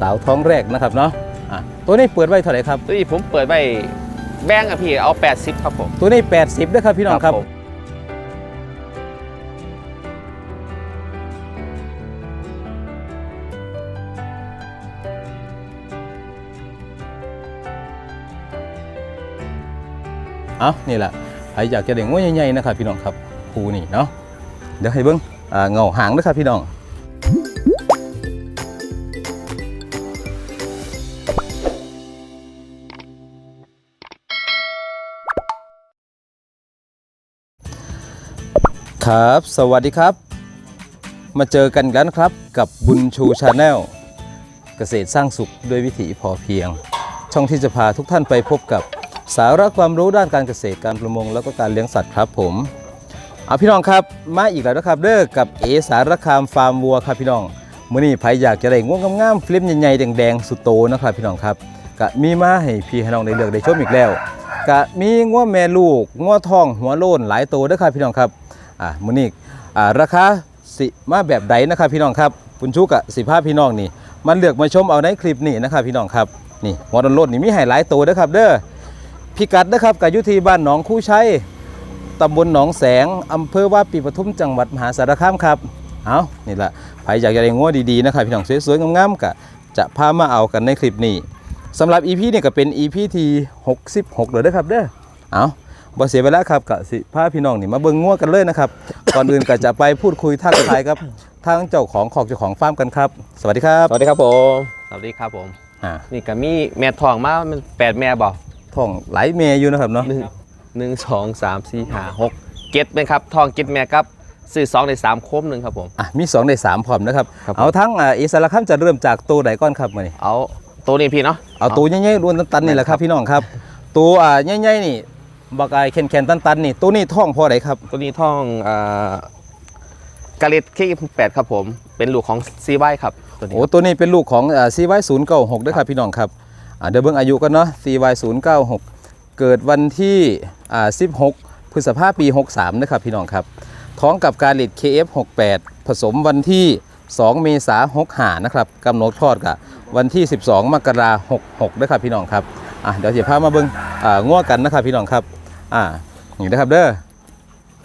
สาวท้องแรกนะครับเนาะอะตัวนี้เปิดไว้เท่าไหร่ครับตัวนี้ผมเปิดไปแบงก์อะพี่เอา 80 ครับผมตัวนี้ 80ด้วยครับพี่น้องครับ ผมเอานี่แหละใครอยากจะเด่งว่าใหญ่ๆนะครับพี่น้องครับคูนี่เนาะเดี๋ยวให้เบิ้งอ่าเงาหางนะครับพี่น้อง ครับ สวัสดีครับ มาเจอกันกันครับกับบุญชูชาแนลเกษตรสร้างสุขด้วยวิถีพอเพียง ช่องที่จะพาทุกท่านไปพบกับสาระความรู้ด้านการเกษตรการประมง แล้วก็การเลี้ยงสัตว์ครับผมเอาพี่น้องครับมาอีกแล้วนะครับเด้อกับเอสารคามฟาร์มวัวครับพี่น้องมื้อนี้ใครอยากจะได้ง่วงงามๆฟลิปใหญ่ๆแดงๆสุดโตนะครับพี่น้องครับก็มีมาให้พี่ให้น้องได้เลือกได้ชมอีกแล้วก็มีง่วแม่ลูกง่วทองหัวโลนหลายโตด้อครับพี่น้องครับ อ่ามื้อนี้อ่าราคาสิมาแบบใดนะครับพี่น้องครับคุณชูกะสิพาพี่น้องนี่ มันเลือกมาชมเอาในคลิปนี้นะครับพี่น้องครับนี่หัวดอนโลดนี่มีไฮไลท์ตัวเด้อครับเด้อพิกัดนะครับกับยุทีบ้านหนองคู่ชัยตำบลหนองแสงอำเภอว่าปีปทุมจังหวัดมหาสารคามครับเอานี่แหละใครอยากจะได้งัวดีๆนะครับพี่น้องสวยๆงามๆก็จะพามาเอากันในคลิปนี้สำหรับ EP นี่ยก็เป็น EP ที่ 66เลยเด้อครับเด้อเอา บ่เสียเวลาครับกับสิพาพี่น้องนี่มาเบิ่งงัวกันเลยนะครับก่อนอื่นก็จะไปพูดคุยทักทายครับทางเจ้าของของเจ้าของฟาร์มกันครับ สวัสดีครับสวัสดีครับผมสวัสดีครับผมอ่านี่ก็มีแม่ทองมามันแปดแม่บอกท้องไหลเมยอยู่นะครับเนาะหนึ่งหนึ่งสองสามสี่ห้าหกเก็ตเป็นครับทองเก็ตแม่ครับซื้อสองในสามโคมหนึ่งครับผมอะมี2ใน3พร้อมนะครับครับผมเอาทั้งอ่าอิสระคัมจะเริ่มจากตัวไหนก่อนครับมื้อนี้เอาตัวนี้พี่เนาะเอาตัวใหญ่ๆรวนตันๆนี่แหละครับพี่น้องครับ ตัวอ่าใหญ่ๆนี่ บักไอแคนๆตันๆนี่ตัวนี้ท้องพอไหนครับ ตัวนี้ทองอ่ากาเลตเคแปดครับผม เป็นลูกของซีไวครับตัวนี้โอ้ตัวนี้เป็นลูกของอ่า CY096 ด้วยครับพี่น้องครับอ่าเดี๋ยวเบิ่งอายุกันเนาะ CY096 เกิดวันที่อ่า16พฤษภาปี63นะครับพี่น้องครับ ท้องกับการลิด KF68 ผสมวันที่2เมษายน65นะครับกำหนดคลอดกับวันที่ 12 มกราคม66ด้วยครับพี่น้องครับอะเดี๋ยวจะพามาเบิ่งอ่าง้อกันนะครับพี่น้องครับ อ่านี่นะครับเด้อ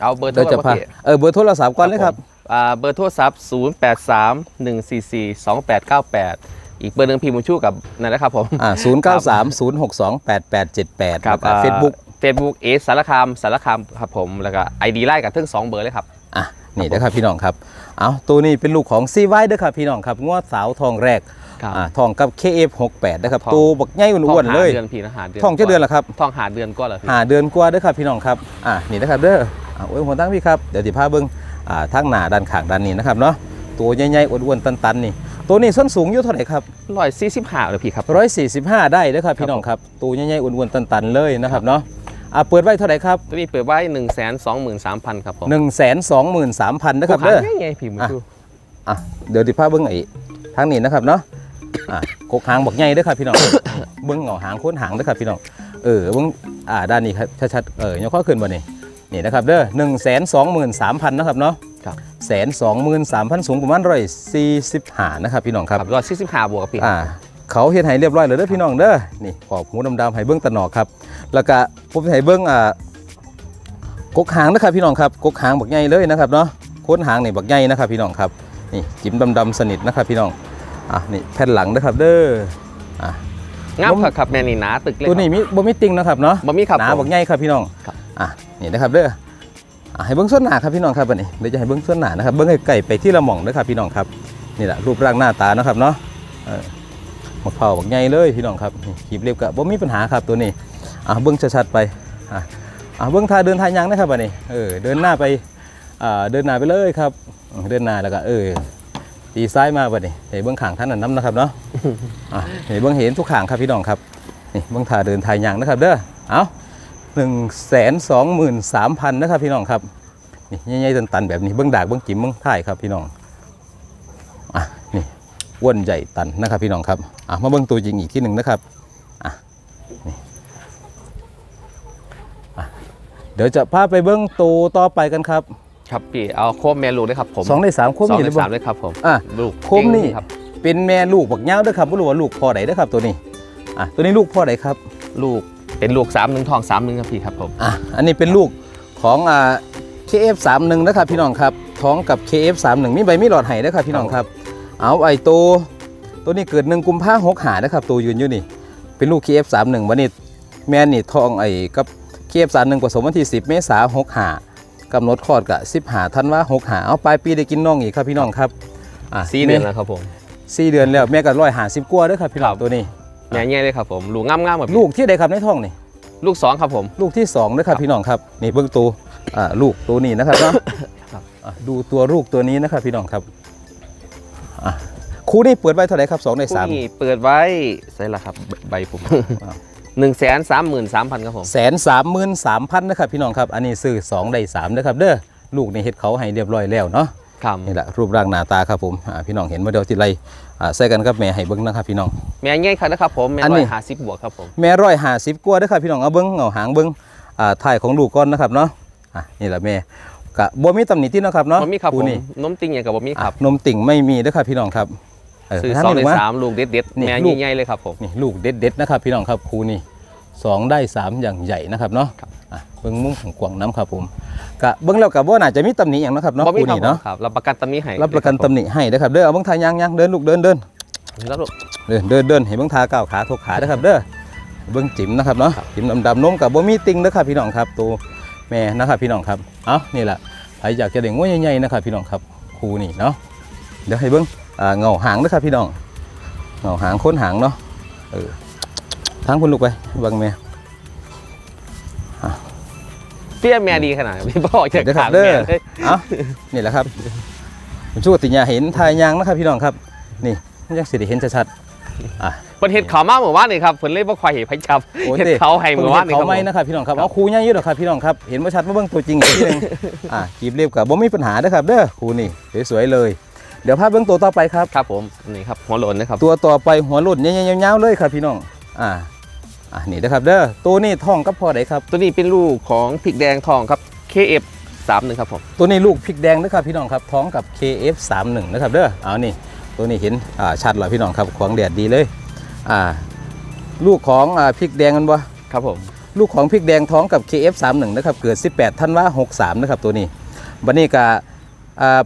เอาเบอร์โทรเดี๋ยวจะศัพท์พาพี่เออเบอร์โทรศัพท์ก่อนเลยครับ อ่าเบอร์โทรศัพท์ 0 8 3 1 4 4 2 8 9 8 อีกเบอร์หนึ่งพี่มุนชูกับนั่นแหละครับผมอ่า0930628878ครับเฟซบุ๊กเฟซบุ๊กเอสารคามสารคามครับผมแล้วก็ไอดีไล่กับทั้งสองเบอร์เลยครับอะนี่นะครับพี่น้องครับ เอาตัวนี้เป็นลูกของซีไว้ด้วยครับพี่น้องครับงวดสาวทองแรก ครับอ่าทองกับ KF68 นะครับทอง ตัวบักใหญ่อ้วนๆเลยทองหาเดือนพี่นะหาเดือนทองจะเดือนละครับทองหาเดือนก็เหรอพี่หาเดือนกว่าเด้อครับพี่น้องครับอ่านี่นะครับเด้ออ่าโอ้ยหัวตั้งพี่ครับเดี๋ยวสิพาเบิ่งอ่าทางหน้าด้านข้างด้านนี้นะครับเนาะตัวใหญ่ๆอ้วนๆตันๆนี่ตัวนี้ส้นสูงอยู่เท่าไหร่ครับร้อยสี่สิบห้าเลยพี่ครับ145 ได้เด้อครับพี่น้องครับตัวใหญ่ๆอ้วนๆตันๆเลยนะครับเนาะอ่าเปิดไว้เท่าไหร่ครับ ตัวนี้เปิดไว้หนึ่งแสนสองหมื่นสามพันครับผม123,000นะครับผู้เด้อขายไงพี่มุนชู อะเดี๋ยวดิพาเบิ้งไอ้ทางนี้นะครับเนาะ อะกกหางบอกใหญ่เด้อครับพี่น้อง เบิ้งเหงาหางโค้นหางเด้อครับพี่น้อง เออเบิ้งอ่าด้านนี้ครับชัดๆเออยกข้อขึ้นบ่นี่นี่นะครับเด้อหนึ่งแสนสองหมื่นสามพันนะครับเนาะครับแสนสองหมื่นสามพันสูงประมาณร้อยสี่สิบห้านะครับพี่น้องครับร้อยสี่สิบห้าบวกกับพี่อ่าเขาเฮ็ดให้เรียบร้อยเลยเด้อพี่น้องเด้อนี่ขอบหูดำๆให้เบิ้งตะหนอกครับ แล้วก็ผมให้เบิ้งอ่ากกหางนะครับพี่น้องครับกกหางบักใหญ่เลยนะครับเนาะโค้นหางนี่บักใหญ่นะครับพี่น้องครับนี่จิ้มดำๆสนิทนะครับพี่น้อง อะนี่แผ่นหลังนะครับเด้ออะงามผมครับครับแม่นี่หนาตึกเลยตัวนี้มีบ่มีติงนะครับเนาะบ่มีครับหนาผมบักใหญ่ครับพี่น้องครับอะนี่นะครับเด้ออะให้เบิ้งส่วนหน้าครับพี่น้องครับบัดนี้เดี๋ยวจะให้เบิ้งส่วนหน้านะครับเบิ้งให้ไก่ไปที่ละหม่องเด้อครับพี่น้องครับนี่แหละรูปร่างหน้าตานะครับเนาะเออมะพร้าวบักใหญ่เลยพี่น้องครับนี่ขีบเรียบกับบ่มีปัญหาครับตัวนี้อะเบิ้งชัดๆไปอะอะเบิ้งท่าเดินท่ายังนะครับบัดนี้เออเดินหน้าไปอ่าเดินหน้าไปเลยครับอืมเดินหน้าแล้วก็เออ ตีซ้ายมาบัดนี้เห็นเบิ้งขางท่านนั้นน้ำนะครับเนาะอะเห็นเบิ้งเห็นทุกขางครับพี่น้องครับนี่เบิ้งท่าเดินท่ายังนะครับเด้อเอาหนึ่งแสนสองหมื่นสามพันนะครับพี่น้องครับนี่ใหญ่ๆตันๆแบบนี้เบิ้งดากเบิ้งจิ๋มเบิ้งท้ายครับพี่น้องอะนี่อ้วนใหญ่ตันนะครับพี่น้องครับอะมาเบิ่งตัวจริงอีกที่หนึ่งนะครับอะนี่อะเดี๋ยวจะพาไปเบิ่งตัวต่อไปกันครับ ครับพี่เอาโคมแม่ลูกด้วยครับผมสองในสามโคมสองนี่ในเลยบ่สามเลยครับผมอะลูกโคมนี่เก่งครับเป็นแม่ลูกบักเงาวเด้อครับบ่รู้ว่าลูกพ่อใดเด้อครับตัวนี้อะตัวนี้ลูกพ่อใดครับ ลูกเป็นลูกสามหนึ่งทองสามหนึ่งครับพี่ครับผมอะอันนี้เป็นลูกของอ่า KF31 นะครับพี่น้องครับท้องกับ KF31 มีใบมีหลอดไห้นะครับพี่น้องครับ เอาไอ้ตัวตัวนี้เกิดหนึ่งกุมภาหกหานะครับตัวยืนอยู่นี่ เป็นลูก KF31 วันนี้แม่นี่ท้องไอ้กับ KF31 ผสมวันที่ 10 เมษายนหกหา กำหนดคลอดกับ15ธันวาหกหาเอาปลายปีได้กินน้องอีกครับพี่น้องครับอะสี่เดือนแล้วครับผมสี่เดือนแล้วแม่ก็ร้อยหาสิบกว่าเด้อครับพี่น้องตัวนี้แม่ใหญ่เลยครับผมลูกงามๆแบบลูกที่ใดครับในท้องนี่ลูกสองครับผม ลูกที่สองนะครับพี่น้องครับนี่เบื้องตัวอ่าลูกตัวนี้นะครับเนาะครับอะดูตัวลูกตัวนี้นะครับพี่น้องครับอะคู่นี้เปิดไว้เท่าไหร่ครับสองในสามคู่นี้เปิดไว้ใส่ละครับใบผม อ้าว หนึ่งแสนสามหมื่นสามพันครับผมแสนสามหมื่นสามพันนะครับพี่น้องครับ อันนี้ซื้อสองได้สามนะครับเด้อลูกในเฮ็ดเขาให้เรียบร้อยแล้วเนาะครับนี่แหละรูปร่างหน้าตาครับผมอ่าพี่น้องเห็นมาเดียวที่ไรอ่าใส่กันกับแม่ให้เบิ้งนะครับพี่น้อง แม่ใหญ่ครับนะครับผมแม่อันร้นี้อยห้าสิบบวกครับผม แม่ร้อยห้าสิบกว่าเด้อครับพี่น้องเอาเบิ้งเอาหางเบิ้งอ่าถ่ายของลูกก่อนนะครับเนาะอะนี่แหละแม่กะบ่มีตำหนิที่เนาะครับเนาะบ่มีครับผคู่มนี้นมติ่งอย่างกับบ่มีครับ อะนมติ่งไม่มีเด้อครับพี่น้องครับเซื้อท่านสองนี่ในว่าสามลูกเด็ดเด็ดๆนี่แม่ลูกใหญ่ๆเลยครับผมนี่ลูกเด็ดๆนะครับ พี่น้องครับครูนี่สองได้สามอย่างใหญ่นะครับเนาะครับอะเบิ้งมุมของกวางน้ำครับผมกะเบิ้งแล้วกับว่าน่าจะมีตำหนิอย่างนะครับเนาะบ่คมีรูครับนี่เนาะผมครับรับประกันตำหนี้ให้รับประกันตำหนิให้นะครับเด้อเอาเบิ้งทายางยางเดินลูกเดินเดินรับลูกเดินเดินเดินให้เบิ้งทาก้าวขาทกขานะครับเด้อเบิ้งจิ๋มนะครับเนาะจิ๋มดำๆนมกับบ่มีติงนะครับพี่น้องครับตัวแม่นะครับพี่น้องครับเอานี่แหละใครอยากจะเด็กง้วใหญ่ๆนะครับพี่น้องครับครูนี่เนาะเดี๋ยวให้เบิ้งอ่า เงาหางนะครับพี่น้องเงาหางโค้นหางเนาะเออทางคุณลูกไปเบังแม่เปี้ยแม่ดีขนาดไหนพี่บอกจะเดี๋ยวครัขาบดเด้อแม่เลยเอานี่แหละครับผมชูติญญาเห็นทายยางนะครับพี่น้องครับ นี่ยังสิได้เห็นชัดๆอะเพิ่นเฮ็ดขาวมาเมื่อวานนี่ครับเพิ่นเลยบ่ค่อยเห็นไผจับโอ้ยเฮ็ดเด้เขาให้เมื่อวานนี่เขาครับไม่ผมนะครับพี่น้องครับครับเอาครูยังอยู่หรอกครับพี่น้องครับเห็นว่าชัดมาเบิ่งตัวจริงอีกทีหนึงอะกีบเรียบกับบ่มีปัญหาเด้อครับเด้อครูนี่สวยๆเลย เดี๋ยวภาพเบื้องตัวต่อไปครับ ครับผมนี่ครับหัวโลนนะครับ ตัวต่อไปหัวหลุดยาวๆๆเลยครับพี่น้อง อ่า อะนี่นะครับเด้อ ตัวนี้ท้องกับพ่อใดครับ ตัวนี้เป็นลูกของพริกแดงทองครับ KF 31ครับผม ตัวนี้ลูกพริกแดงนะครับพี่น้องครับท้องกับ KF31 นะครับเด้อ เอานี่ ตัวนี้เห็น อ่าชัดเลยพี่น้องครับขวางแดดดีเลย อ่า ลูกของอ่าพริกแดงกันบ่ครับผม ลูกของพริกแดงท้องกับ KF31 นะครับ เกิด 18 ธันวา63นะครับตัวนี้บันนี้กะอ่า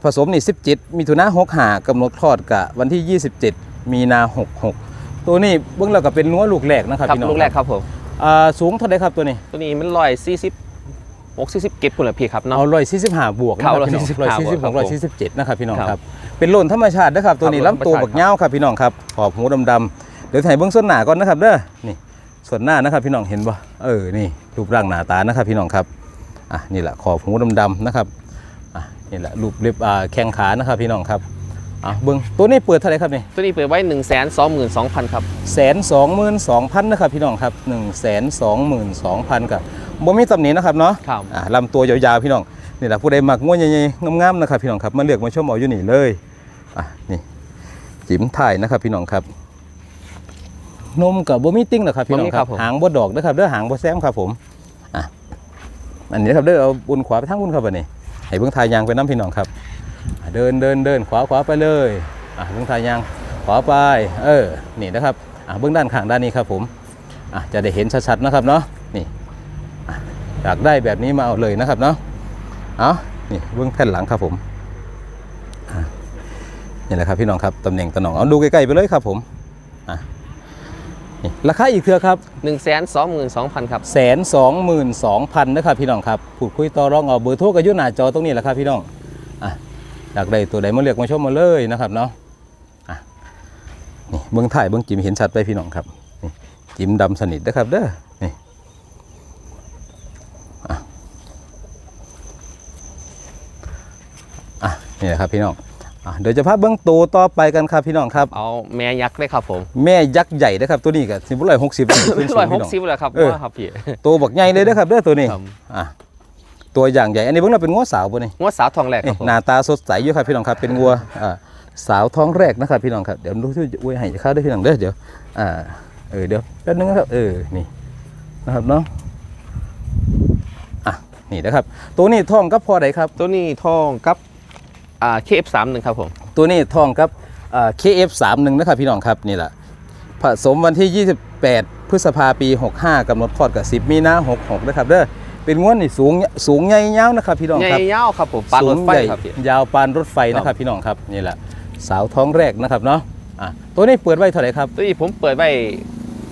ผสมนี่17มิถุนา65กำหนดคลอดกะวันที่ 27 มีนา66ตัวนี้เบื้องเราก็เป็นนัวลูกแรกนะครับครับพี่น้องลูกแรกครับผมอ่าสูงเท่าไหร่ครับตัวนี้ตัวนี้มันร้อยสี่สิบหกสี่สิบเก็บพุ่นละพี่ครับเนาะเอาร้อยสี่สิบห้าบวกนะคครัรับบพี่น้อง145ร้อยสี่สิบหกครัร้บอยสี่สิบเจ็ดนะครับพี่น้องครับครับเป็นโลนธรรมชาตินะครับตัวนี้ครับลำตัวธรรมชาติบักเงาวครับพี่น้องครับขอบหูดำๆเดี๋ยวถ่ายเบื้องส่วนหน้าก่อนนะครับเด้อนี่ส่วนหน้านะครับพี่น้องเห็นบ่เออนี่รูปร่างหน้าตานะครับพี่น้องครับอะนี่แหละขอบหูดำๆนะครับอะ นี่แหละรูปเล็บอ่าแข้งขานะครับพี่น้องครับอะเบื้องตัวนี้เปิดเท่าไหร่ครับนี่ตัวนี้เปิดไว้1นึ่งแสนสองหมื่นสองพันครับแสนสองหมื่นสองพันนะครับพี่น้องครับหนึ่งแสนสองหมื่นสองพันกับบ่มีตำหนินะครับเนาะครับอ่าลำตัวยาวๆพี่น้องนี่แหละผู้ใดมักง่วนใหญ่ๆงามๆนะครับพี่น้องครับมาเลือกมาชมเอาอยู่นี่เลยอะนี่จิ๋มถ่ายนะครับพี่น้องครับนมกับบ่มีติ้งหรอกครับพี่น้องครับบ่มีครับผมหางบ่ดอกนะครับเด้อหางบ่แซมครับผมอะอันนี้นะครับเด้อเอาบนขวาไปทางบนครับอันนี้ ให้เบิ่งทายยางไปน้ำพี่น้องครับ เดินเดินเดินขวาขวาไปเลยอะเบิ่งทายยางขวาไปเออนี่นะครับอะเบื้องด้านข้างด้านนี้ครับผมอะจะได้เห็นชัดๆนะครับเนาะนี่อยากได้แบบนี้มาเอาเลยนะครับเนาะเอานี่เบื้องแผ่นหลังครับผมนี่แหละครับพี่น้องครับตำแหน่งตำหน่งเอาดูใกล้ๆไปเลยครับผม ราคาอีกเทือครับ1นึ่งแสนสองหมื่นสองพันครับแสนสองหมื่นสองพันนะครับพี่น้องครับพูดคุยต่อรองเอาเบอร์โทรกับยุ่หน้าจอตรงนี้แหละครับพี่น้องอะอยากได้ตัวใดมาเลือกมาชมมาเลยนะครับเนาะอะนี่เบื้องถ่ายเบื้องจิมเห็นชัดไปพี่น้องครับนี่จิมดำสนิทนะครับเด้อนี่อะนี่แหละครับพี่น้องอะ เดี๋ยวจะพาเบื้องตัวต่อไปกันครับพี่น้องครับ เอาแม่ยักษ์เลยครับผม แม่ยักษ์ใหญ่นะครับตัวนี้ก็สิบร้อยหกสิบร้อยหกสิบเลยครับเออว่าครับพี่ตัวบักใหญ่เลยนะครับเด้อตัวนี้ครับอะตัวอย่างใหญ่ อันนี้เบื้องเราเป็นงัวสาวปุ่นี่งวดสาวทองแรกคเอ๊ะรับผมหน้าตาสดใสอยู่ครับพี่น้องครับเป็นงัวอ่าสาวท้องแรกนะครับพี่น้องครับเดี๋ยวดูที่อวยให้ข้าวด้วยพี่น้องเด้อเดี๋ยวอ่าเออเดี๋ยวแป๊บนึงนะครับเออนี่นะครับเนาะอะนี่นะครับ ตัวนี้ท้องกับพ่อใดครับ ตัวนี้ทองกับ อ่า KF 3 1 ครับผม ตัวนี้ท้องกับอ่า KF31 นะครับพี่น้องครับนี่แหละผสมวันที่ 28 พฤษภาปี 65กำหนดคลอดกับ 10 มีนา66นะครับเด้อเป็นง้วนนี่สูงสูงใหญ่ยาวนะครับพี่น้องใหญ่ครับยาวครับผมปานรถไฟสูงใหญ่ครับพี่ยาวปานรถไฟนะครับพี่น้องครับนี่แหละสาวท้องแรกนะครับเนาะอะตัวนี้เปิดไว้เท่าไหร่ครับตัวนี้ผมเปิดไว้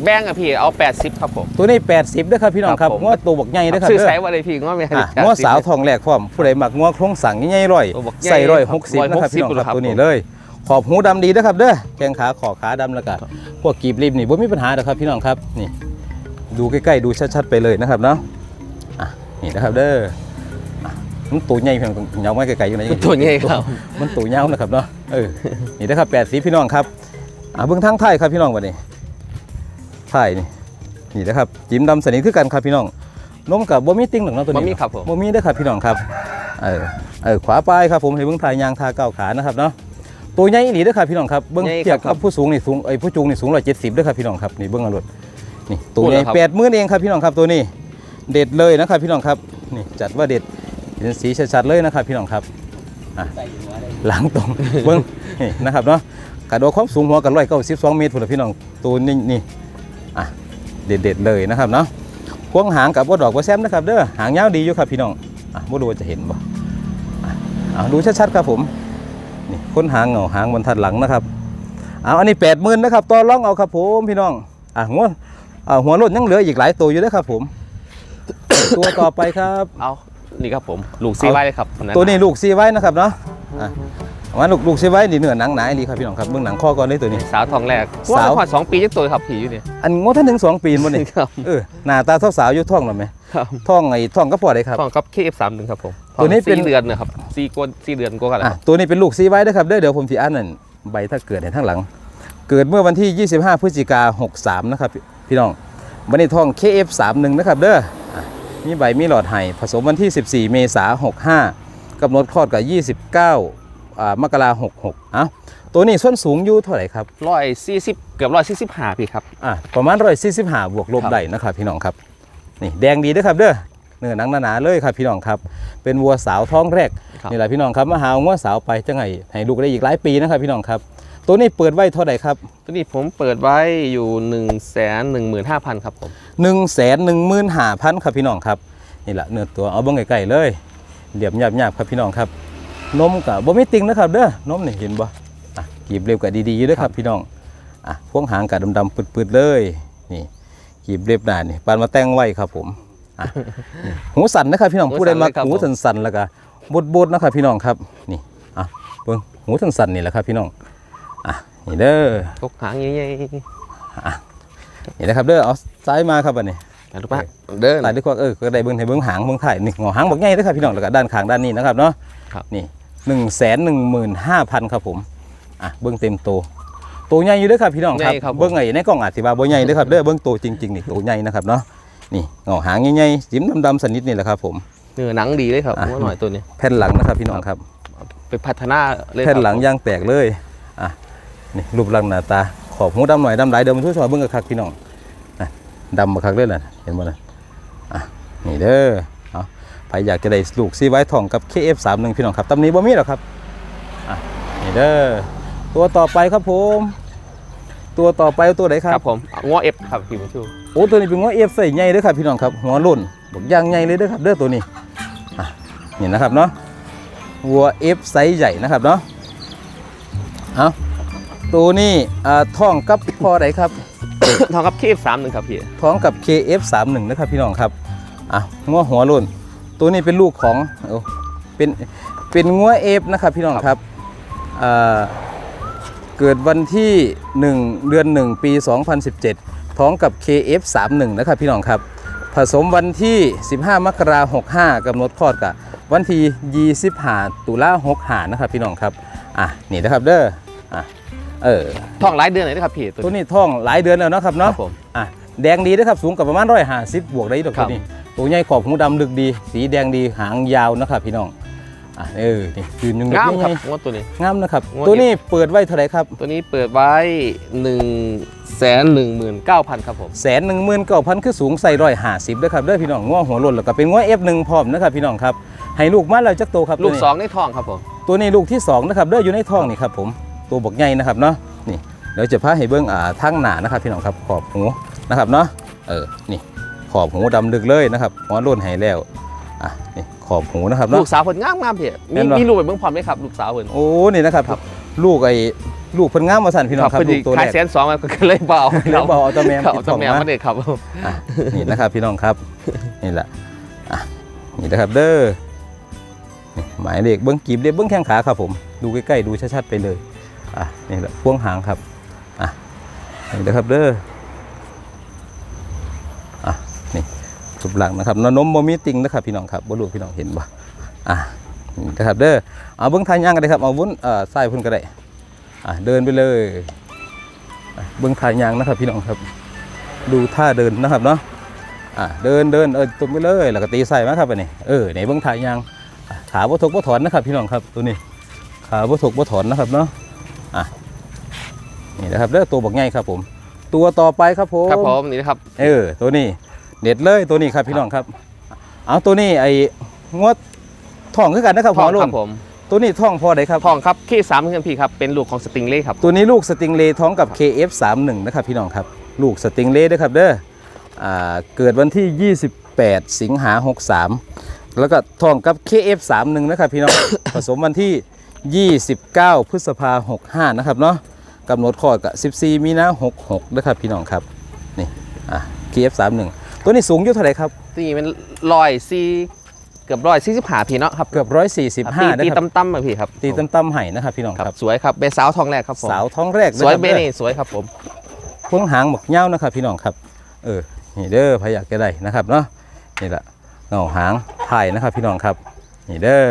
แบงก์อะพี่เอา 80 ครับผม ตัวนี้ 80ด้วยครับพี่น้องครับครับผม ง้อตัวบักใหญ่ด้วยครับชื่อเด้อไซส์ว่าอะไรพี่ง้อไม่อะง้อสาวทองแรกพร้อมผู้ใดมักง้อโครงสั่งใหญ่ๆร้อยตัวบักใหญ่ใส่ร้อยครับหกสิบนะครับพี่น้อง160ครับครับตัวนี้ผมเลย ขอบหูดำดีนะครับเด้อแข้งขาขอขาดำแล้วก็พวกกีบริบนี่บ่มีปัญหาหรอกครับพี่น้องครับนี่ ดูใกล้ๆดูชัดๆไปเลยนะครับเนาะอะนี่นะครับเด้ออะมันตัวใหญ่เพียงเหงาไม่ไกลๆอยู่ไหนตัวใหญ่ครับ มันตัวเหงานะครับเนาะเออนี่นะครับแปดสีพี่น้องครับอะเบื้องทางไทายครับพี่น้องวันนี้ไทายนี่นี่นะครับจิ้มดำสนิทคือกันครับพี่น้องนมกับบ่มีติ้งหรอกเนาะตัวนี้บ่มีครับผมบ่มีเด้อครับพี่น้องครับเออเออขวาปลายครับผมให้เบื้องทายยางทาเก้าขานะครับเนาะตัวใหญ่อีหลีเด้อครับพี่น้องครับเบื้องใหญ่เทียบครักับบผู้สูงนี่สูงไอ้ยผู้จูงนี่สูงร้อยเจ็ดสิบเด้อครับพี่น้องครับนี่เบื้องอรถนี่ตัวพูดใหญ่แล้วครับแปดหมื่นเองครับพี่น้องครับตัวนี้เด็ดเลยนะครับพี่น้องครับนี่จัดว่าเด็ดเห็นสีชัดๆเลยนะครับพี่น้องครับอะหลังตรงเบิ้งนี่นะครับเนาะกระโดดความสูงหัวกันร้อยเก้าสิบสองเมตรพุ่นละพี่น้องตัวนี้นี่ อะเด็ดๆเลยนะครับเนาะพวงหางกับว่าดอกว่าแซมนะครับเด้อหางยาวดีอยู่ครับพี่น้องอะบ่ดูว่าจะเห็นบ่อะเอาดูชัดๆครับผมนี่ค้นหางเหงาหางบรรทัดหลังนะครับเอาอันนี้แปดหมื่นนะครับต่อรองเอาครับผมพี่น้องอะหัวอะหัวรถยังเหลืออีกหลายตัวอยู่เด้อครับผม ตัวต่อไปครับเอานี่ครับผมลูกซีไว้เลยครับคตัวนี้ลูกซีไว้นะครับเนาะ อะเอามาลูกลูกซีไว้นี่เนื้อหนังหนาดีครับพี่น้องครับเบื้องหนังข้อก่อนเลยตัวนี้ สาวทองแรกสาวว่าขอดสองปีจักตัวครับผีอยู่เนี่ยอันงดท่านถึงสองปีนบ่นี่ครับเออหน้าตาเท่าสาวอยู่ท้องหรือไหมครับท้องไอ้ท้องก็ปอดเลยครับทองครับ KF31 ครับผมตัวนี้เป็นสี่เดือนนะครับสี่กว่าสี่เดือนกว่ากันแล้วอะครับตัวนี้เป็นลูกซีไว้นะครับเด้อเดี๋ยวผมสิอ่านนั่นใบถ้าเกิดในทั้งหลัง เกิดเมื่อวันที่ 25 พฤศจิกา63 นะครับพี่พี่น้องบันนี้ท้อง KF31 นะครับเด้ออะมีใบมีหลอดไห้ผสมวันที่ 14 เมษายน65กำหนดคลอดกับ 29อ่า มกราคม66อะตัวนี้ส้นสูงอยู่เท่าไหร่ครับร้อยสี่สิบเกือบร้อยสี่สิบห้าพี่ครับอะประมาณร้อยสี่สิบห้าบวกลบครับได้นะครับพี่น้องครับนี่แดงดีเด้อครับเด้อเนื้อหนังหนาๆเลยครับพี่น้องครับ เป็นวัวสาวท้องแรกครับนี่แหละพี่น้องครับมาหาวัวสาวไปจังไงให้ลูกได้อีกหลายปีนะครับพี่น้องครับ ตัวนี้เปิดไว้เท่าไหร่ครับตัวนี้ผมเปิดไว้อยู่1นึ่งแสนหนึ่งหมื่นห้าพันครับผมหนึ่งแสนหนึ่งหมื่นห้าพันครับพี่น้องครับนี่แหละเนื้อตัวเอาเบิ้งไก่ๆเลยเหลี่ยมหยาบๆครับพี่น้องครับ นมกับบ่มีติงนะครับเด้อนมนี่เห็นบ่อะกีบเร็วกับดีๆอยู่เด้อครับพี่น้องอะพวงหางกับดำๆปืดๆเลยนี่กีบเรียบหนานี่ปานมาแต่งไว้ครับผมอะนี่หูสั่นนะครับพี่น้องหูสั่นผู้ใดมาเลยครับ หูผมสั่นๆแล้วก็บดๆนะครับพี่น้องครับนี่อะเบิ่งหูสั่นๆนี่แหละครับพี่น้องอะนี่เด้อกกหางใหญ่นี่นะครับเด้อเอาซ้ายมาครับอันนี้ๆนะทุกท่านเดินหลายด้วยกว่าเออก็ได้เบิ่งให้เบิ่งหางเบิ่งถ่ายนี่งอหางบักใหญ่เด้อครับพี่น้องแล้วก็ด้านข้างด้านนี้นะครับเนาะครับ นี่ หนึ่งแสนหนึ่งหมื่นห้าพันครับผมอะเบิ่งเต็มโตวตัวใหญ่อยู่เด้อครับพี่น้องครับใหญ่ครับผม เบิ่งไอ้ในกล้องอาจสิว่าบ่ใหญ่เด้อครับเด้อเบิ่งโตวจริงๆนี่ตัวใหญ่นะครับเนาะนี่งอหางใหญ่ๆจิ้มดำๆสนิทนี่แหละครับผม เนื้อหนังดีเลยครับอะ ว่าหน่อยตัวนี้แผ่นหลังนะครับพี่น้องครับ ไปพัฒนาเลยครับแผ่นหลังยางแตกเลย อะ นี่รูปร่างหน้าตา ขอบหูดำหน่อยดำหลายเดิมช่วยชอยเบิ่งกระคักพี่น้องนะดำบักคักเลยน่ะ เห็นบ่น่ะอะ นี่เด้อเอา ใครอยากจะได้ลูกซีไว้ทองกับ KF31 พี่น้องครับตำนี้บ่มีหรอกครับอะนี่เด้อตัวต่อไปครับผม ตัวต่อไปตัวไหนคครัรับบผมง้อเอฟครับพี่ผู้ชูโอ้ตัวนี้เป็นหัวเอฟใส่ใหญ่เด้อครับพี่น้องครับหัวโลุ่นบอกยางใหญ่เลยเด้อครับเด้อตัวนี้อะนี่นะครับเนาะวัวเอฟไซส์ใหญ่นะครับเนาะเอาตัวนี้อ่าท้องกับพ่อไหนครับ ทองครับ KF31 ครับพี่ ท้องกับ KF31 นะครับพี่น้องครับ อะงัวหัวโลุ่น ตัวนี้เป็นลูกของโอ้เป็นเป็นงัวเอฟนะครับพี่น้องครับอ่าเกิดวันที่ 1 เดือน 1 ปี 2017 ท้องกับ KF31 นะครับพี่น้องครับ ผสมวันที่ 15 มกราคม65กำหนดคลอดกับวันที่25ตุลาคม65นะครับพี่น้องครับอะนี่นะครับเด้ออะเออทองหลายเดือนเลยนะครับพี่ตัวตัวนี้นี้ท้องหลายเดือนแล้วเนาะครับครัเนาะบผมอะแดงดีนะครับสูงกับประมาณ150บวกได้ดอกครัตัวบนี้ ตัวใหญ่ขอบหูดำลึกดี สีแดงดีหางยาวนะครับพี่น้องอะเออนี่ยืนยังงามใหครับญ่ง้อตัวนี้งามนะครับงวดตัวนี้เปิดไว้เท่าไหร่ครับ ตัวนี้เปิดไว้1นึ่งแสนหนึ่งหมื่นเก้าพันครับผมแสนหนึ่งหมื่นเก้าพันคือสูงใส่ร้อยห้าสิบด้วยครับเด้อพี่น้องง้อหัวหล่นแล้วก็เป็นง้อเอฟหนึ่งพร้อมนะครับพี่น้องครับให้ลูกมาแล้วจักโตครับลูกตัวนี้สองในทองครับผมตัวนี้ลูกที่สองนะครับเด้ออยู่ในท้องนี่ครับผมตัวบกใหญ่นะครับเนาะนี่เดี๋ยวจะพาให้เบิ้งอ่าทั้งหนานะครับพี่น้องครับขอบหูนะครับเนาะเออนี่ ขอบหูดำลึกเลยนะครับหัวโล้นให้แล้วอะนี่ขอบหูนะครับลูเนาะ กสาวเพิ่นงามงามๆพี่แม่มีนบ่ มีลูกไปเบิ่งพร้อมไหมครับลูกสาวเพิ่น โอ้นี่นะครับครับ ลูกไอ้ลูกเพิ่นงามมาสั่นพี่น้องครับเพิ่นลูสิกตัวขาแรยกแสนสองมันก็เลยเบเอาเดี๋ยวบอกเอาตัวแมมครับติดเจ้าแม่ท้องมันมาเด็กครับ อะนี่นะครับพี่น้องครับนี่แหละอะนี่นะครับเด้อนี่หมายเลขเบิ้งกีบเลขเบิ้งแข้งขาครับผม ดูใกล้ๆดูชัดๆไปเลยอะนี่แหละพ่วงหางครับอะนี่นะครับเด้ออะนี่ สุบหลังนะครับนนมโมมีติงนะครับพี่น้องครับบ่รู้พี่น้องเห็นบ่อะนี่นะครับเด้อเอาเบิ้งทางย่างกันเลยครับเอาวุ้นเอ่อซ้ายพุ่นก็ได้อะเดินไปเลยอะเบิ้งทางย่างนะครับพี่น้องครับ ดูท่าเดินนะครับเนาะอะเดินเดินเออตรงไปเลยแล้วก็ตีใส่มาครับอันนี้เออไหนเบื้องถ่ายยังอะขาบ่ถกบ่ถอนนะครับพี่น้องครับตัวนี้ขาบ่ถกบ่ถอนนะครับเนาะอะนี่นะครับเด้อตัวบักใหญ่ครับผม ตัวต่อไปครับผมครับผมนี่นะครับเออตัวนี้ เด็ดเลยตัวนี้ครับพี่น้องครับ เอาตัวนี้ไอ้งวดท่องคือกันนะครับทองหัวโล้คนรับผมตัวนี้ท่องพอไดครับ ทองครับขี้สามเพื่อนพี่ครับเป็นลูกของสติงเล่ครับ ตัวนี้ลูกสติงเลย์ท้องกับ KF31 นะครับพี่น้องครับลูกสติงเลย์ด้วยครับเด้ออ่าเกิดวันที่ 28 สิงหา 63 แล้วก็ท้องกับ KF31 นะครับพี่น้อง ผสมวันที่ 29 พฤษภา65 นะครับเนาะกำหนดคลอดกับ 14 มีนา66นะครับพี่น้องครับนี่อะ KF31 ตัวนี้สูงอยู่เท่าไหร่ครับนี่เป็นรอยซีเกือบรอยซีสิบหาพี่เนาะครับเกือบตี145นะตีครับตั้มๆมาพี่ครับตีตั้มๆไห้นะครับพี่น้องครับครับสวยครับเบสาวทองแรกครับผมสาวท้องแรกนะสวยครับเบด้อนี่สวยครับผม พวงหางหมกเง่านะครับพี่น้องครับ เออนี่เด้อพอยากจะได้นะครับเนาะนี่แหละเงาหางถ่ายนะครับพี่น้องครับนี่เด้อ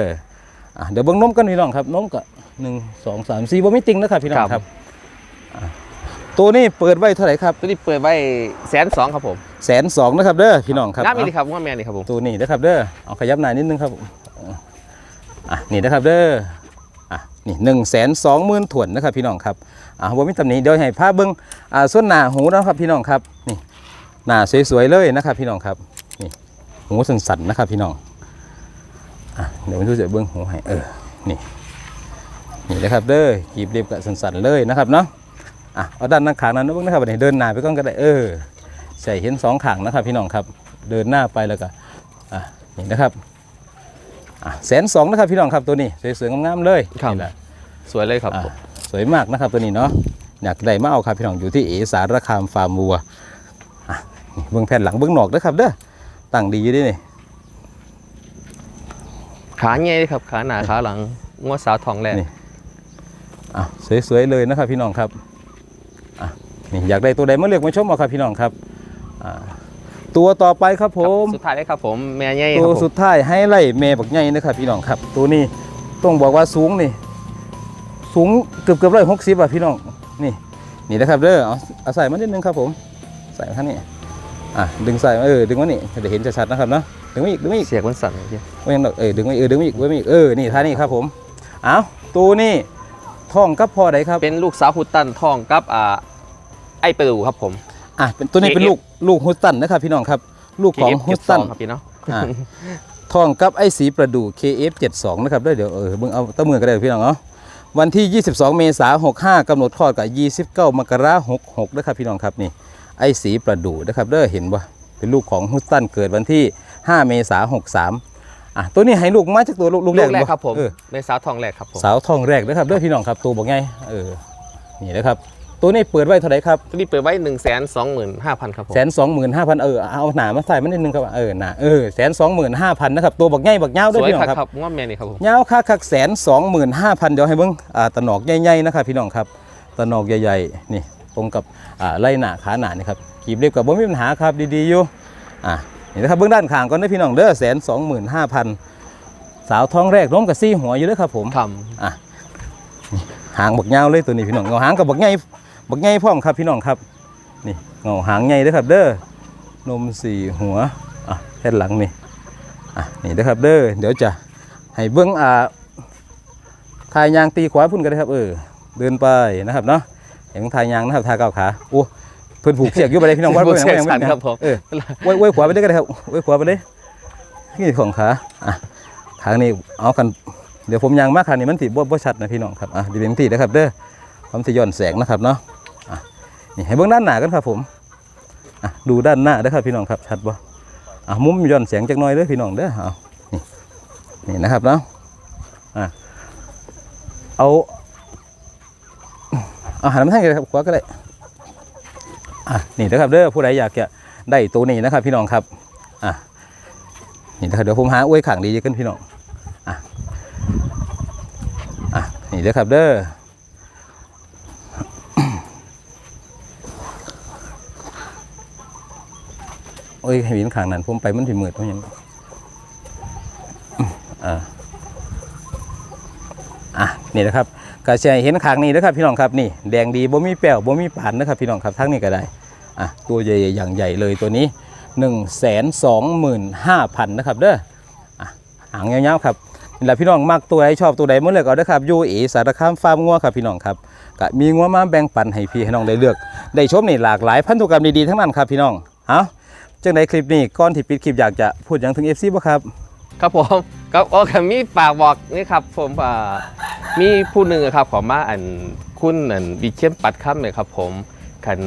อะเดี๋ยวเบิ้งนมกันพี่น้องครับนมก็หนึ่งสองสามสี่บ่ไม่จริงนะครับพี่น้องครับอะ ตัวนี้เปิดไว้เท่าไหร่ครับตัวนี้เปิดไว้แสนสองครับผมแสนสองนะครับเด้อพี่น้องครับน้ำมีเอาดีครับว่าแม่นี่ครับผมตัวนี้นะครับเด้อเอาขยับหน้านิดนึงครับอะนี่นะครับเด้ออะนี่หนึ่งแสนสองหมื่นถวนนะครับพี่น้องครับอะบ่มีตำหนิเดี๋ยวให้พาเบิ้งอ่าส่วนหน้าหูนะครับพี่น้องครับนี่หน้าสวยๆเลยนะครับพี่น้องครับนี่หูสันๆนะครับพี่น้องอะเดี๋ยวมาดูจะเบิ้งหูให้เออนี่นี่นะครับเด้อกีบเรียบกับสันๆเลยนะครับเนาะ อะเอาด้านหน้าขางนั้นนะเบิ้งนะครับอันนี้เดินหน้าไปก่อนก็ได้เออใส่เห็นสองขางนะครับ พี่น้องครับ เดินหน้าไปแล้วก็อะนี่นะครับอะแสนสองนะครับพี่น้องครับตัวนี้สวยๆงามๆเลยนี่แหละ สวยเลยครับอะผม สวยมากนะครับตัวนี้เนาะอยากได้มาเอาครับพี่น้องอยู่ที่เอสารคามฟาร์มวัวอะนี่เบื้องแผ่นหลังเบื้องนอกเด้อครับเด้อตั้งดีอยู่เด้วยนี่ขาเงี้ยครับ ขาหนาขาหลังงวดสาวทองแรกนี่อะสวยๆเลยนะครับพี่น้องครับอะ นี่อยากได้ตัวใดมาเลือกมาชมเอาครับพี่น้องครับอ่าตัวต่อไปครับผมสุดท้ายเลยครับผมแม่เงี้ยคตัรับวผมสุดท้ายให้ไล่เมบักใหญ่นะครับพี่น้องครับ ตัวนี้ต้องบอกว่าสูงนี่ สูงเกือบเกือบร้อยหกสิบอะพี่น้องนี่นี่นะครับเด้อเอาเอาใส่มานิดนึงครับผม ใส่มาข้างนี้อะดึงใส่มาเออดึงมานี่จะเห็นชัดๆนะครับเนาะดึงมาอีกดึงมาอีกเสียงมันสั่นเลยพี่ไม่ยังดอกเออดึงมาอีกเออดึงมาอีกไว้มาอีกเออนี่ท่านี่ครับผมเอาตัวนี้ท้องกับพอใดครับเป็นลูกสาวพุตันทองกับอ่า ไอ้ปลูครับผม อะเป็นตัวนี้เป็น KF ลูกลูกฮุสตันนะครับพี่น้องครับ ลูกของ KF ฮุสตัน 72ครับพี่เนาะ อะทองกับไอ้สีประดู่ KF72 นะครับเด้อเดี๋ยวเออเบิ่งเอาตะมือก็ได้พี่น้องเนาะวันที่ 22 เมษายน65กำหนดคลอดกับ29 มกราคม66นะครับพี่น้องครับนี่ไอ้สีประดู่นะครับเด้อเห็นบ่เป็นลูกของฮุสตันเกิดวันที่ 5 เมษายน63อะตัวนี้ให้ลูกมาจากตัวลูกลูกลูแรกกแรกบ่ครับผมเออเป็นสาวทองแรกครับผม สาวทองแรกนะครับเด้อพี่น้องครับตัวบอกไงเออนี่นะครับ ตัวนี้เปิดไว้เท่าไหร่ครับตัวนี้เปิดไว้หนึ่งแสนสองหมื่นห้าพันครับผมแสนสองหมื่นห้าพันเออเอาหนามาใส่มานิดนึงครับเออหนาเออแสนสองหมื่นห้าพันนะครับตัวบักใหญ่บักเงาสด้วยวยพี่น้อครับงครับครับงวดแม่นี่ครับผมเงาค่าคักแสนสองหมื่นห้าพันเดี๋ยวให้เบิ้งอ่าตะหนอกใหญ่ๆนะครับพี่น้องครับตะหนอกใหญ่ๆนี่ตรงกับอ่าไล่หนาขาหนานี่ครับกีบเรียบกับบ่มีปัญหาครับดีๆอยู่อะนี่นะครับเบื้องด้านข้างก่อนนะพี่น้องเด้อแสนสองหมื่นห้าพันสาวท้องแรกล้มกับซี่หัวอยู่เด้อครับผมทหางบักเงาเลยตัวนี้พี่น้องเงาหางกับบักใหญ่ บักใหญ่พร้อมครับพี่น้องครับ นี่เงาหางใหญ่เด้อครับ เด้อนมสี่หัวอะแค่หลังนี่อะนี่เด้อครับเด้อเดี๋ยวจะให้เบิ้งอ่าทายยางตีขวาพุ่นกันเลยครับเออเดินไปนะครับเนาะเห็นทายยางนะครับทายก้าวขาโอ้เพิ่นผูกเสียกอยู่ไปเลยพี่น้องำว่าบุเพิ่นเสียงยังสั่นไม่ครับผมเออไว้ไว้ขวาไปได้ก็ได้ครับไว้ขวาไปเลยนี่ของขาอะทางนี้เอากันเดี๋ยวผมยางมากขานี่มันติบ่บ่ชัดนะพี่น้องครับอะดีเป็นตีนะครับเด้อความทะย้อนแสงนะครับเนาะอะ นี่ให้เบื้องด้านหน้ากันครับผมอะดูด้านหน้าเด้ครับพี่น้องครับชัดบ่อะมุมย้อนแสงจักน่อยเด้อพี่น้องเด้อเอานี่นี่นะครับเนาะอะเอาเอาหันมาทางนี้เลยครับขวาก็ได้อะนี่นะครับเด้อผู้ใดอยากจะได้ตัวนี้นะครับ พี่น้องครับอะนี่นะครับเดี๋ยวผมหาอวยขังดีๆกันพี่น้องอะนี่เด้อครับเด้อ โอ้ยให้วินขางนั้นผมไปมันถึงมืดเพราะยังอ่าอะนี่นะครับกระชายเห็นขางนี้นะครับพี่น้องครับนี่แดงดีบ่มีแป้วบ่มีปานนะครับพี่น้องครับทั้งนี้ก็ได้อะตัวใหญ่ๆอย่างใหญ่เลยตัวนี้ 1 2 5 0 0 0นะครับเด้ออะหางยาวๆครับนี่แหละพี่น้องมักตัวใดชอบตัวใดเมื่อเลือกเอาเด้ครับยูเอสารคามฟาร์มงัวครับพี่น้องครับก็มีงัวมาแบ่งปันให้พี่ให้น้องได้เลือก ได้ชมนี่หลากหลายพันธุกรรมดีๆทั้งนั้นครับพี่น้องเอา จังในคลิปนี้ก่อนที่ปิดคลิปอยากจะพูดหยังถึง FC บ่ครับ ครับผมก็โอ้คมีฝากบอกนี่ครับผมอ่ามีผู้หนึ่งอะครับขอมาอันคุณอันดิเชมปัดค่ำเลยครับ ผมคัน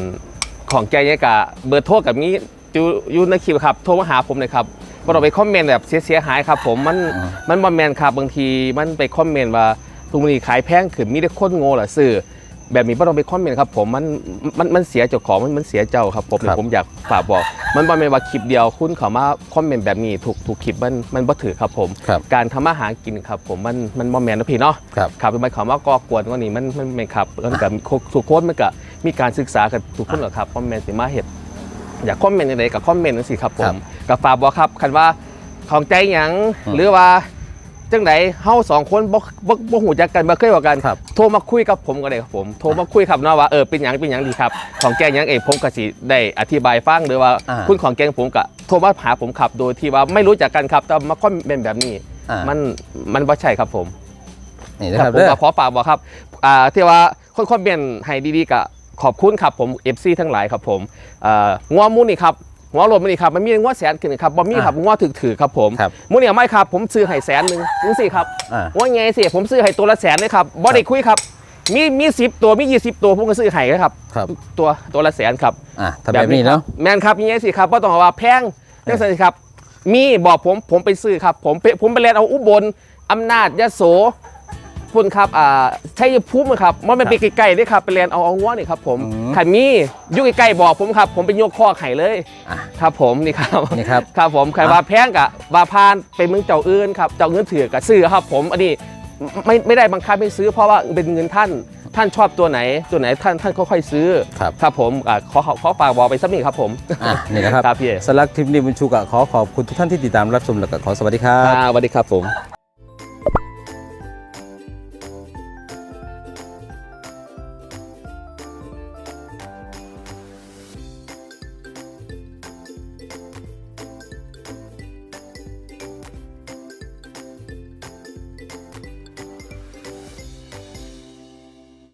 ของแกเนี่ยกะเบอร์โทรกับมีอยู่อยู่ในคลิปครับ โทรมาหาผมเลยครับบ่ต้องไปคอมเมนต์แบบเสียหายครับผมมันอ๋อมันบอมแมนครับบางทีมันไปคอมเมนต์ว่าทุกนี้ขายแพงขึ้นมีแต่คนโง่เหรอซื้อ แบบนี้บ่ต้องไปคอมเมนต์ครับผมมันมันมันเสียเจ้าของมันมันเสียเจ้าครับผมครับผมอยากฝากบอก มันบ่แม่นว่าคลิปเดียวคุณเขามาคอมเมนต์แบบนี้ถูกถูกคลิปมันมันบ่ถือครับผม ครับ การทำมาหากินครับผมมันมันบ่แม่นนะพี่เนาะครับ ครับมันเขามาก่อกวนก็นี่มันมันไม่ครับมันกับทุกคนมันก็มีการศึกษากันทุกคนหรอกครับคอมเมนต์สิมาเฮ็ดอยากคอมเมนต์อะไรก็คอมเมนต์จังซี่ครับผครัมบ ก็ฝากบอกครับคันว่าของใจหยังอืมหรือว่า จังไดเฮาสองคนบ่บ่บ่ฮู้จักกันบ่เคยว่ากันครับโทรมาคุยกับผมก็ได้ครับผมโทรมาคุยครับเนาะว่าเออเป็นหยังเป็นหยังดีครับ ของแกงหยังเองผมก็สิได้อธิบายฟังหรือว่าอ่าคุณของแกงผมก็โทรมาหาผมครับ โดยที่ว่าไม่รู้จักกันครับ แต่มาคอมเมนต์แบบนี้ อ่ามันมันบ่ใช่ครับผม นี่นะคครัรับบผมเด้อ ก็ขอฝากบอกครับอ่าที่ว่าคนคอมเมนต์ให้ดีๆก็ขอบคุณครับผม FC ทั้งหลายครับผมอ่างัวมูนี่ครับ งัวรถมูนี่ครับมันมีงัวแสนขึ้นครับบ่มีครับงัวถึกถือครับผมครับมูนี่ไม่ครับ ผมซื้อให้แสนหนึ่งนึงสิครับอ่าว่าไงสิผมซื้อให้ตัวละแสนเลยครับบ่ได้คุยครับมีมีสิบตัวมียี่สิบตัวผมก็ซื้อให้นะครับครับ ตัวตัวละแสนครับอะทำแบบนี้เนาะแมนครับอยังไงสิครับว่าต้องว่าแพงจังซั่นสิครับ มีบอกผมผมไปซื้อครับ ผมไปผมไปเรียนเอาอุบลอำนาจยโส พุ่นครับอ่าชัยภูมิครับมันเป็นไปไกลๆด้วยครับไปเรียนเอาเอาง้วนี่ครับผมอืมขันมีอยู่ใกล้ๆบอกผมครับผมไปยกข้อไข่เลยอะครับผมนี่ครับนี่ครับครับผมใครว่าแพงกะว่าพานไปเมืองเจ้าอื่นครับเจ้าเงินถือกะซื้อครับ ผมอันนี้ไม่ไม่ได้บังคับให้ซื้อ เพราะว่าเป็นเงินท่านท่านชอบตัวไหน ตัวไหนท่านท่านค่อยๆซื้อครับ ครับผมอะขอขอขอฝากบอกไปสักนิดครับผม อะนี่นะครับครับพี่เอสำหรับคลิปนี้บุญชูกะขอขอบคุณทุกท่านที่ติดตามรับชมแล้วก็ขอสวัสดีครับอ่าสวัสดีครับผม